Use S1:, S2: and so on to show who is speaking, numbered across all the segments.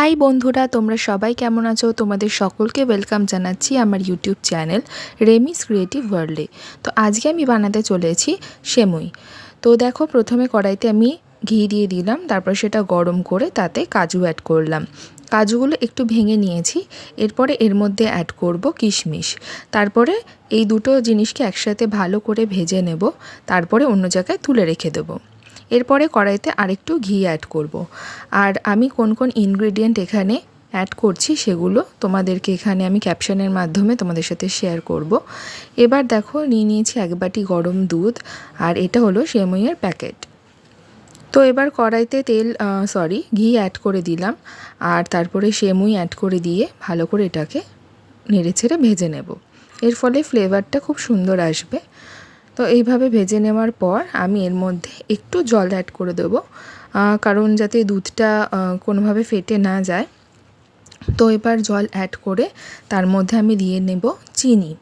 S1: High বন্ধুরা, তোমরা সবাই কেমন আছো? তোমাদের সকলকে ওয়েলকাম জানাচ্ছি আমার ইউটিউব চ্যানেল রেমিস ক্রিয়েটিভ ওয়ার্ল্ডে তো আজকে আমি বানাতে চলেছি সেমুই। তো দেখো, প্রথমে কড়াইতে আমি ঘি দিয়ে দিলাম, তারপর সেটা গরম করে তাতে কাজু অ্যাড করলাম। কাজুগুলো একটু ভেঙে নিয়েছি, এরপরে এর মধ্যে অ্যাড করব কিশমিশ। তারপরে এই দুটো জিনিসকে একসাথে ভালো করে ভেজে নেব, তারপরে অন্য জায়গায় তুলে রেখে দেবো। এরপরে কড়াইতে আরেকটু ঘি অ্যাড করব। আর আমি কোন কোন ইনগ্রেডিয়েন্ট এখানে অ্যাড করছি সেগুলো তোমাদেরকে এখানে আমি ক্যাপশনের মাধ্যমে তোমাদের সাথে শেয়ার করব। এবার দেখো, নিয়ে নিয়েছি এক বাটি গরম দুধ, আর এটা হলো সেমইয়ের প্যাকেট তো এবার কড়াইতে তেল সরি ঘি অ্যাড করে দিলাম, আর তারপরে সেমুই অ্যাড করে দিয়ে ভালো করে এটাকে নেড়ে ছেড়ে ভেজে নেব এর ফলে ফ্লেভারটা খুব সুন্দর আসবে তো এইভাবে ভেজে নেওয়ার পর আমি এর মধ্যে একটু জল অ্যাড করে দেবো। কারণ যাতে দুধটা কোনোভাবে ফেটে না যায়। তো এবার জল অ্যাড করে তার মধ্যে আমি দিয়ে নেব চিনি।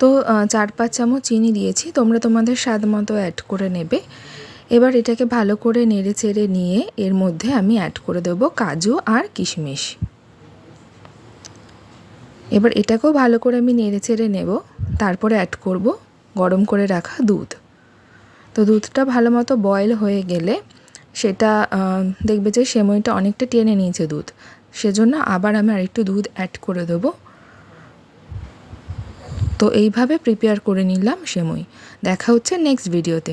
S1: তো চার পাঁচ চামচ চিনি দিয়েছি, তোমরা তোমাদের স্বাদ মতো অ্যাড করে নেবে। এবার এটাকে ভালো করে নেড়ে চেড়ে নিয়ে এর মধ্যে আমি অ্যাড করে দেবো কাজু আর কিশমিশ। এবার এটাকেও ভালো করে আমি নেড়ে চেড়ে নেব, তারপরে অ্যাড করব গরম করে রাখা দুধ। তো দুধটা ভালো মতো বয়েল হয়ে গেলে সেটা দেখবে যে সেময়টা অনেকটা টেনে নিয়েছে দুধ। সেজন্য আবার আমি আরেকটু দুধ অ্যাড করে দেবো। তো এইভাবে প্রিপেয়ার করে নিলাম সেময় দেখা হচ্ছে নেক্সট ভিডিওতে